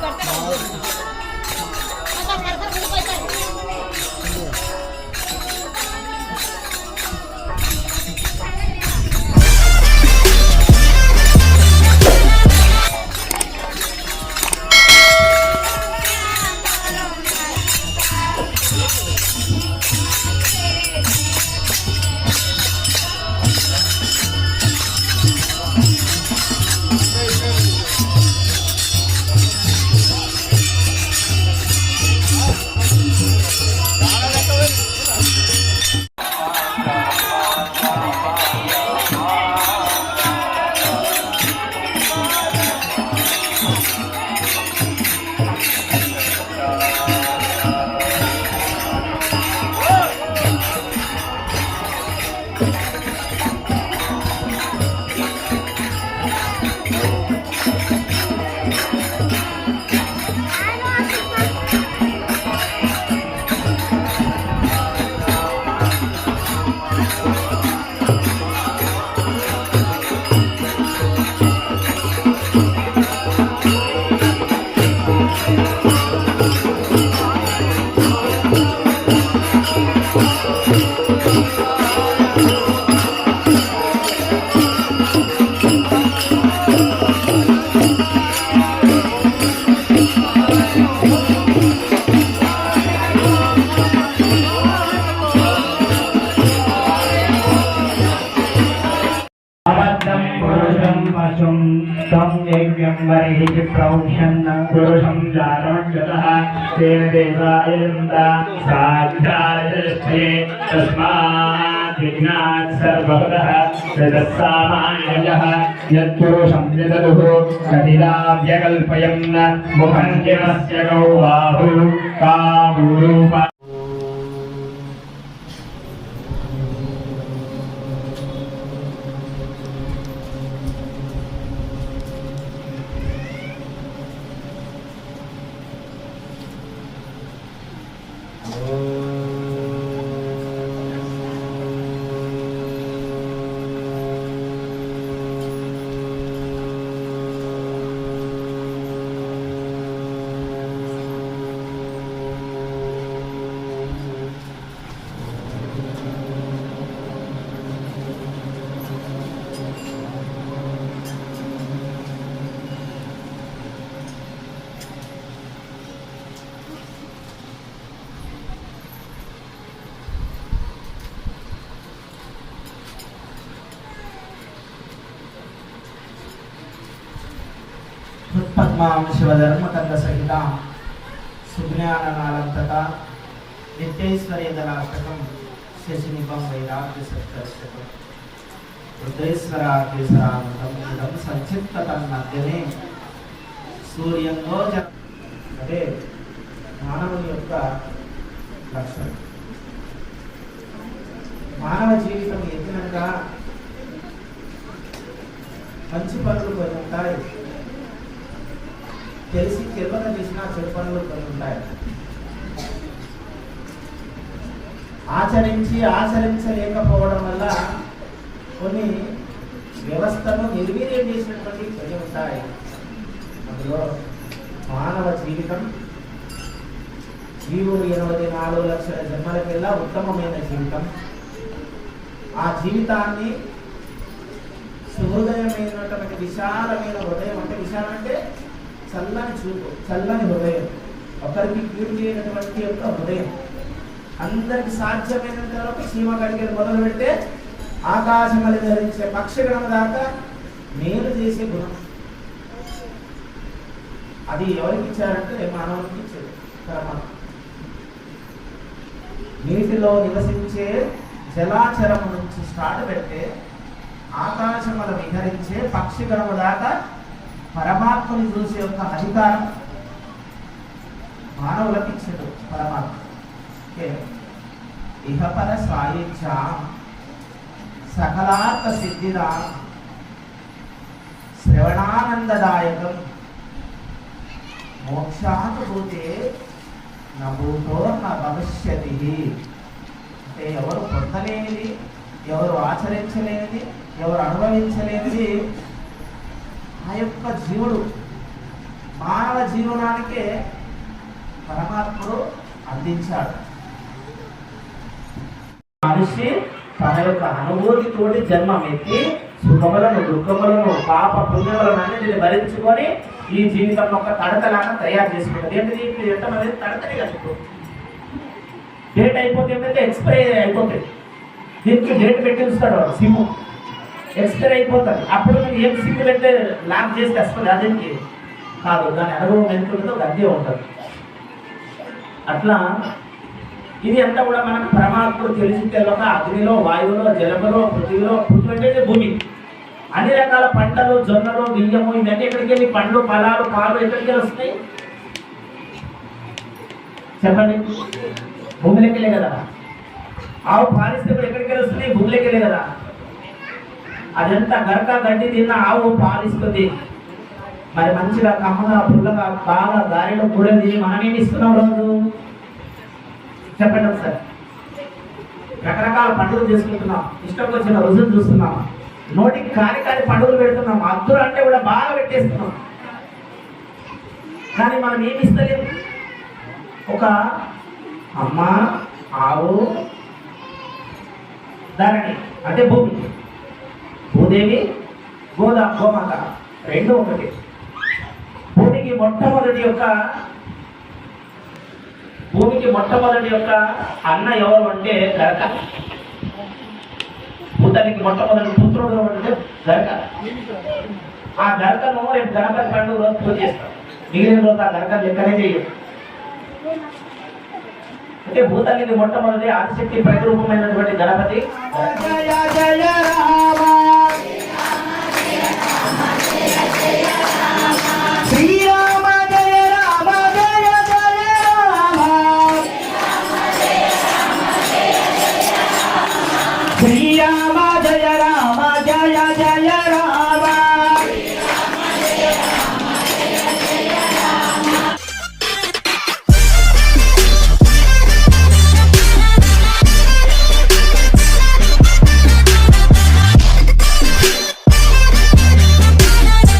parte. తం యజ్ఞం వరిః ప్రౌష్యన్న పురుషం జాతమక్షతః తేన దేవాయంత సాధ్యాయతే తస్మాత్ యజ్ఞాత్ సర్వగతః తదస్సామాన్యజః యత్పురుషం యదదుః కటిలాభ్యకల్పయన్న ముఖం కిమస్య పద్మాం శివధర్మకంద సహిత సుజ్ఞాననాలంతక నిత్యైశ్వర్యదలాష్టకం శశినిపం వైరాగ్య సప్తష్టకం రుద్రేశ్వరాకేశ్వరాంతం ఇదం సంచిత్త తన్మధ్యమే సూర్యంలో అదే మానవుని యొక్క లక్షణం. మానవ జీవితం ఎత్తినంగా మంచి పనులు కొన్ని తెలిసి తెలియక చేసిన చెడు పనులు కొన్ని ఉంటాయి. ఆచరించి ఆచరించలేకపోవడం వల్ల కొన్ని వ్యవస్థను నిర్వీర్యం చేసినటువంటి కొన్ని ఉంటాయి అందులో మానవ జీవితం జీవుడు ఎనభై నాలుగు లక్షల జన్మలకెల్లా ఉత్తమమైన జీవితం. ఆ జీవితాన్ని సుహృదయమైనటువంటి విశాలమైన హృదయం అంటే విశాలం అంటే చల్లని చూపు చల్లని హృదయం. ఒకరికి కీడు చేయనటువంటి యొక్క హృదయం. అందరికి సాధ్యమైనంత వరకు సీమ గడిగలు మొదలు పెడితే ఆకాశమలి ధరించే పక్షగణం దాకా మేలు చేసే గుణం. అది ఎవరికి ఇచ్చారంటే మానవునికి ఇచ్చారు పరమాత్మ. నీటిలో నివసించే జలాచరము నుంచి స్టార్ట్ పెడితే ఆకాశమల విహరించే పక్షిగణము దాకా పరమాత్మని చూసే యొక్క అధికారం మానవులకు ఇచ్చాడు పరమాత్మ. ఇహపర సాయుధ్య సకలార్థ సిద్ధిదా శ్రవణానందదాయకం. మోక్షానుభూతే నభూతో నా భవిష్యతి. అంటే ఎవరు పొందలేనిది ఎవరు ఆచరించలేనిది ఎవరు అనుభవించలేనిది ఆ యొక్క జీవుడు మానవ జీవనానికే పరమాత్ముడు అందించాడు. మనిషి తన యొక్క అనుభూతితోటి జన్మమెత్తి సుఖములను దుఃఖములను పాప పుణ్యములను అన్నింటిని భరించుకొని ఈ జీవితం ఒక తడతలాగా తయారు చేసుకుంటుంది ఏంటిది? ఇప్పుడు ఎంతమంది తడకనే కట్టుకో డేట్ అయిపోతే ఏంటంటే ఎక్స్పైర్ అయిపోతుంది. దీనికి డేట్ పెట్టి ఉంచుతాడు సిమ్ ఎక్స్పైర్ అయిపోతుంది అప్పుడు మీరు ఏం సిమ్ పెట్టి లాక్ చేస్తే అసలు అదేంటి కాదు దాని అనుభవం ఎంత ఉంటుందో అది అదే ఉంటుంది. అట్లా ఇది అంతా కూడా మనకు పరమాత్ముడు తెలిసి తెలియక అగ్నిలో వాయువులో జలములో పృథ్వీలో పృథ్వీ అంటే భూమి. అన్ని రకాల పంటలు జొన్నలు బియ్యము ఇవన్నీ ఎక్కడికి వెళ్ళి పండ్లు ఫలాలు పాలు ఎక్కడికి వెళ్ళి వస్తాయి చెప్పండి. భూమిలోకి వెళ్ళే కదా. ఆవు పాలిస్తే ఎక్కడికి వెళ్ళి వస్తుంది భూమిలోకి వెళ్ళే కదా. అదంతా గరక గడ్డి తిన్న ఆవు పాలిస్తుంది. మరి మంచిగా కమ్మగా పుల్లగా బాగా గాలిలో కూడా మనం ఏమి ఇస్తున్నాం రోజు? చెప్పండి సార్ రకరకాల పండుగలు చేసుకుంటున్నాం. ఇష్టం వచ్చిన రుజువులు చూస్తున్నాం. నోటికి కాని కాని పండుగలు పెడుతున్నాం. అద్దులు అంటే కూడా బాగా పెట్టేస్తున్నాం. కానీ మనం ఏమి ఇస్తలేము ఒక అమ్మ ఆవు ధరణి అంటే భూమి. భూదేవి గోదా గోమాత రెండు ఒకటి. భూమికి మొట్టమొదటి యొక్క భూమికి మొట్టమొదటి యొక్క అన్న ఎవరు అంటే గరక. భూతానికి మొట్టమొదటి పుత్రుడు ఎవరు అంటే గరక. ఆ గరకను రేపు గణపతి పండుగ రోజు పూజ చేస్తాం మిగిలిన రోజు ఆ గరక లెక్కనే చేయదు అంటే భూతానికి మొట్టమొదటి ఆదిశక్తి ప్రతిరూపమైనటువంటి గణపతి. జయ జయ